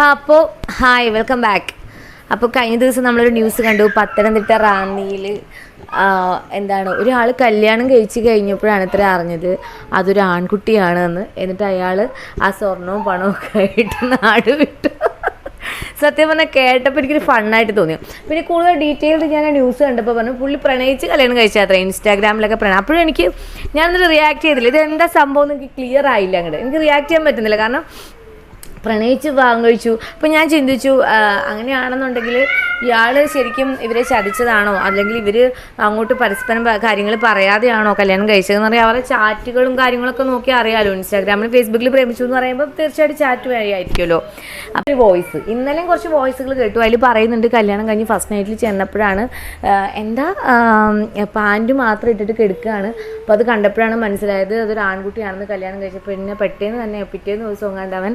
അപ്പോൾ hi welcome back അപ്പോൾ കഴിഞ്ഞ ദിവസം നമ്മളൊരു ന്യൂസ് കണ്ടു. പത്തനംതിട്ട റാന്നിയിൽ എന്താണ് ഒരാൾ കല്യാണം കഴിച്ച് കഴിഞ്ഞപ്പോഴാണ് ഇത്ര അറിഞ്ഞത്. അതൊരു ആൺകുട്ടിയാണ് എന്ന് എന്നിട്ട് അയാൾ ആ സ്വർണവും പണവും ഒക്കെ ആയിട്ട് നാട് വിട്ടു. സത്യം പറഞ്ഞാൽ കേട്ടപ്പോൾ എനിക്കൊരു ഫണ്ണായിട്ട് തോന്നി പിന്നെ കൂടുതൽ ഡീറ്റെയിൽഡ് ഞാൻ ന്യൂസ് കണ്ടപ്പോൾ പറഞ്ഞു പുള്ളി പ്രണയിച്ച് കല്യാണം കഴിച്ചാത്ര ഇൻസ്റ്റാഗ്രാമിലൊക്കെ പ്രണയം അപ്പോഴും എനിക്ക് ഞാനൊന്ന് റിയാക്ട് ചെയ്തില്ല. ഇത് എന്താ സംഭവം എന്ന് എനിക്ക് ക്ലിയർ ആയില്ല അങ്ങോട്ട് എനിക്ക് റിയാക്ട് ചെയ്യാൻ പറ്റുന്നില്ല. കാരണം പ്രണയിച്ച് ഭാഗം കഴിച്ചു അപ്പോൾ ഞാൻ ചിന്തിച്ചു അങ്ങനെയാണെന്നുണ്ടെങ്കിൽ ഇയാൾ ശരിക്കും ഇവരെ ചതിച്ചതാണോ? അല്ലെങ്കിൽ ഇവർ അങ്ങോട്ട് പരസ്പരം കാര്യങ്ങൾ പറയാതെയാണോ കല്യാണം കഴിച്ചതെന്ന് പറയാം? അവരുടെ ചാറ്റുകളും കാര്യങ്ങളൊക്കെ നോക്കി അറിയാമല്ലോ ഇൻസ്റ്റാഗ്രാമിൽ ഫേസ്ബുക്കിൽ പ്രേമിച്ചു എന്ന് പറയുമ്പോൾ തീർച്ചയായിട്ടും ചാറ്റ് വഴിയായിരിക്കുമല്ലോ അപ്പോൾ വോയിസ് ഇന്നലെയും കുറച്ച് വോയിസുകൾ കേട്ടു. അതിൽ പറയുന്നുണ്ട് കല്യാണം കഴിഞ്ഞ് ഫസ്റ്റ് നൈറ്റിൽ ചെന്നപ്പോഴാണ് എന്താ പാന്റ് മാത്രം ഇട്ടിട്ട് കെടുക്കുകയാണ് അപ്പോൾ അത് കണ്ടപ്പോഴാണ് മനസ്സിലായത് അതൊരു ആൺകുട്ടിയാണെന്ന് കല്യാണം കഴിച്ചപ്പോൾ പിന്നെ പെട്ടേന്ന് തന്നെ പിറ്റേന്ന് ദിവസം കണ്ട് അവൻ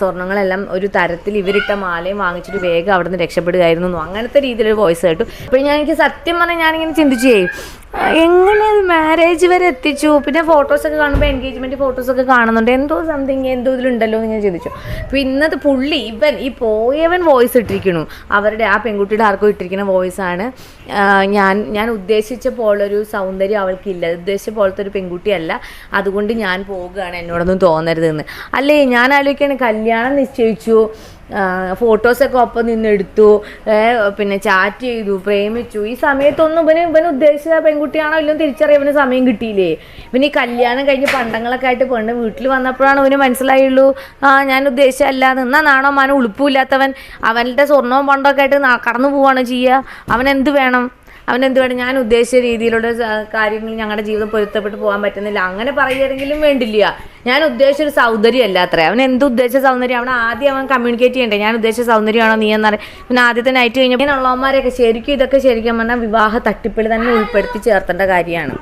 സ്വർണങ്ങളെല്ലാം ഒരു തരത്തിൽ ഇവരിട്ട മാലയും വാങ്ങിച്ചിട്ട് വേഗം അവിടെ നിന്ന് രക്ഷപ്പെടുകയായിരുന്നു. എന്നും അങ്ങനത്തെ രീതിയിലൊരു വോയിസ് കേട്ടു. അപ്പോൾ ഞാൻ എനിക്ക് സത്യം പറഞ്ഞാൽ ഞാനിങ്ങനെ ചിന്തിച്ചു ചെയ്യും എങ്ങനെ മാരേജ് വരെ എത്തിച്ചു? പിന്നെ ഫോട്ടോസൊക്കെ കാണുമ്പോൾ എൻഗേജ്മെന്റ് ഫോട്ടോസൊക്കെ കാണുന്നുണ്ട്. എന്തോ സംതിങ് എന്തോ ഇതിലുണ്ടല്ലോ എന്ന് ഞാൻ ചിന്തിച്ചു. അപ്പോൾ ഇന്നത്തെ പുള്ളി ഇവൻ ഈ പോയവൻ വോയിസ് ഇട്ടിരിക്കണു അവരുടെ ആ പെൺകുട്ടിയുടെ ആർക്കും ഇട്ടിരിക്കുന്ന വോയിസാണ് ഞാൻ ഞാൻ ഉദ്ദേശിച്ച പോലൊരു സൗന്ദര്യം അവൾക്കില്ല. ഉദ്ദേശിച്ച പോലത്തെ ഒരു പെൺകുട്ടിയല്ല. അതുകൊണ്ട് ഞാൻ പോകുകയാണ് എന്നോടൊന്നും തോന്നരുതെന്ന്. അല്ലേ ഞാൻ ആലോചിക്കുകയാണ് കല്യാണം നിശ്ചയിച്ചു. ഫോട്ടോസൊക്കെ ഒപ്പം നിന്ന് എടുത്തു പിന്നെ ചാറ്റ് ചെയ്തു പ്രേമിച്ചു. ഈ സമയത്തൊന്നും ഇവന് ഇവന് ഉദ്ദേശിച്ച പെൺകുട്ടിയാണോ ഇല്ലെന്ന് തിരിച്ചറിയാൻ ഇവന് സമയം കിട്ടിയില്ലേ? ഇവന് ഈ കല്യാണം കഴിഞ്ഞ് പണ്ടങ്ങളൊക്കെ ആയിട്ട് പെണ്ണ് വീട്ടിൽ വന്നപ്പോഴാണ് ഇവന് മനസ്സിലായുള്ളൂ ആ ഞാൻ ഉദ്ദേശിച്ചല്ല നിന്നാ നാണോ മാനോ ഉളുപ്പില്ലാത്തവൻ അവന്റെ സ്വർണവും പണ്ടൊക്കെ ആയിട്ട് കടന്നു പോവാണ് ചെയ്യുക. അവൻ എന്ത് വേണം? അവൻ എന്തുവാണ് വേണം ഞാൻ ഉദ്ദേശിച്ച രീതിയിലുള്ള കാര്യങ്ങൾ ഞങ്ങളുടെ ജീവിതം പൊരുത്തപ്പെട്ട് പോകാൻ പറ്റുന്നില്ല. അങ്ങനെ പറയുകയാണെങ്കിലും വേണ്ടില്ല. ഞാൻ ഉദ്ദേശിച്ച ഒരു സൗന്ദര്യം അല്ല അത്ര. അവൻ എന്ത് ഉദ്ദേശിച്ച സൗന്ദര്യം? അവൻ ആദ്യം അവൻ കമ്മ്യൂണിക്കേറ്റ് ചെയ്യണ്ടേ. ഞാൻ ഉദ്ദേശിച്ച സൗന്ദര്യമാണോ നീ എന്നറി പിന്നെ ആദ്യത്തെ നൈറ്റ് കഴിഞ്ഞപ്പോൾ ഉള്ളവന്മാരെയൊക്കെ ശരിക്കും ഇതൊക്കെ ശരിക്കും പറഞ്ഞാൽ വിവാഹ തട്ടിപ്പിൽ തന്നെ ഉൾപ്പെടുത്തി ചേർത്തേണ്ട കാര്യമാണ്.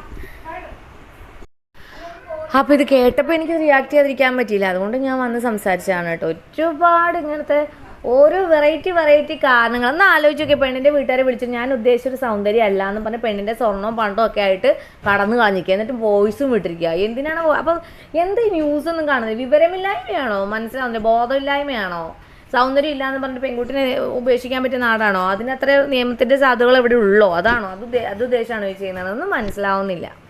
അപ്പോൾ ഇത് കേട്ടപ്പോൾ എനിക്ക് റിയാക്ട് ചെയ്യാതിരിക്കാൻ പറ്റിയില്ല. അതുകൊണ്ട് ഞാൻ വന്ന് സംസാരിച്ചതാണ് കേട്ടോ. ഒരുപാട് ഇങ്ങനത്തെ ഓരോ വെറൈറ്റി വെറൈറ്റി കാരണങ്ങൾ. ഒന്ന് ആലോചിച്ച് നോക്കിയ പെണ്ണിന്റെ വീട്ടുകാരെ വിളിച്ച് ഞാൻ ഉദ്ദേശിച്ചൊരു സൗന്ദര്യം അല്ല എന്ന് പറഞ്ഞ് പെണ്ണിന്റെ സ്വർണവും പണ്ടവും ഒക്കെ ആയിട്ട് കടന്നു കാണിക്കുക. എന്നിട്ട് വോയിസും വിട്ടിരിക്കുക. എന്തിനാണ് അപ്പം എന്ത് ന്യൂസ് ഒന്നും കാണുന്നത്? വിവരമില്ലായ്മയാണോ? മനസ്സിലാവുന്നില്ല? ബോധമില്ലായ്മയാണോ? സൗന്ദര്യം ഇല്ലാന്ന് പറഞ്ഞിട്ട് പെൺകുട്ടിനെ ഉപേക്ഷിക്കാൻ പറ്റിയ നാടാണോ? അതിനത്ര നിയമത്തിന്റെ സാധ്യതകൾ എവിടെ ഉള്ളോ? അതാണോ? അത് അത് ഉദ്ദേശമാണോ ഈ ചെയ്യുന്നത്? മനസ്സിലാവുന്നില്ല.